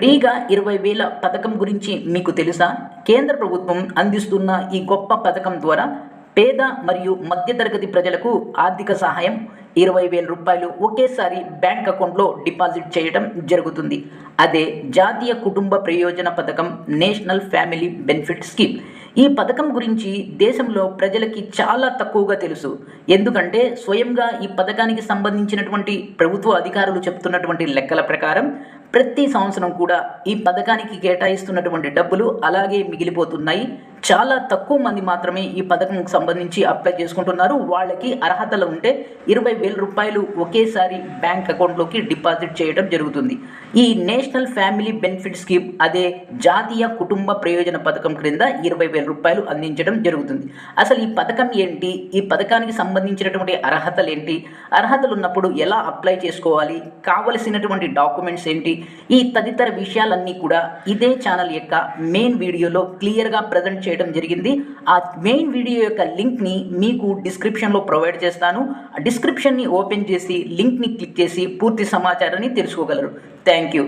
ఫ్రీగా ఇరవై వేల పథకం గురించి మీకు తెలుసా? కేంద్ర ప్రభుత్వం అందిస్తున్న ఈ గొప్ప పథకం ద్వారా పేద మరియు మధ్యతరగతి ప్రజలకు ఆర్థిక సహాయం ఇరవై వేల రూపాయలు ఒకేసారి బ్యాంక్ అకౌంట్లో డిపాజిట్ చేయడం జరుగుతుంది. అదే జాతీయ కుటుంబ ప్రయోజన పథకం నేషనల్ ఫ్యామిలీ బెనిఫిట్ స్కీమ్. ఈ పథకం గురించి దేశంలో ప్రజలకి చాలా తక్కువగా తెలుసు. ఎందుకంటే స్వయంగా ఈ పథకానికి సంబంధించినటువంటి ప్రభుత్వ అధికారులు చెప్తున్నటువంటి లెక్కల ప్రకారం ప్రతి సంవత్సరం కూడా ఈ పథకానికి కేటాయిస్తున్నటువంటి డబ్బులు అలాగే మిగిలిపోతున్నాయి. చాలా తక్కువ మంది మాత్రమే ఈ పథకంకి సంబంధించి అప్లై చేసుకుంటున్నారు. వాళ్ళకి అర్హతలు ఉంటే ఇరవై వేల రూపాయలు ఒకేసారి బ్యాంక్ అకౌంట్లోకి డిపాజిట్ చేయడం జరుగుతుంది. ఈ నేషనల్ ఫ్యామిలీ బెనిఫిట్ స్కీమ్ అదే జాతీయ కుటుంబ ప్రయోజన పథకం క్రింద ఇరవై వేల రూపాయలు అందించడం జరుగుతుంది. అసలు ఈ పథకం ఏంటి? ఈ పథకానికి సంబంధించినటువంటి అర్హతలు ఏంటి? అర్హతలు ఉన్నప్పుడు ఎలా అప్లై చేసుకోవాలి? కావలసినటువంటి డాక్యుమెంట్స్ ఏంటి? ఈ తదితర విషయాలన్నీ కూడా ఇదే ఛానల్ యొక్క మెయిన్ వీడియోలో క్లియర్గా ప్రజెంట్ చేయడం జరిగింది. ఆ మెయిన్ వీడియో యొక్క లింక్ని మీకు డిస్క్రిప్షన్లో ప్రొవైడ్ చేస్తాను. ఆ డిస్క్రిప్షన్ని ఓపెన్ చేసి లింక్ని క్లిక్ చేసి పూర్తి సమాచారాన్ని తెలుసుకోగలరు. Thank you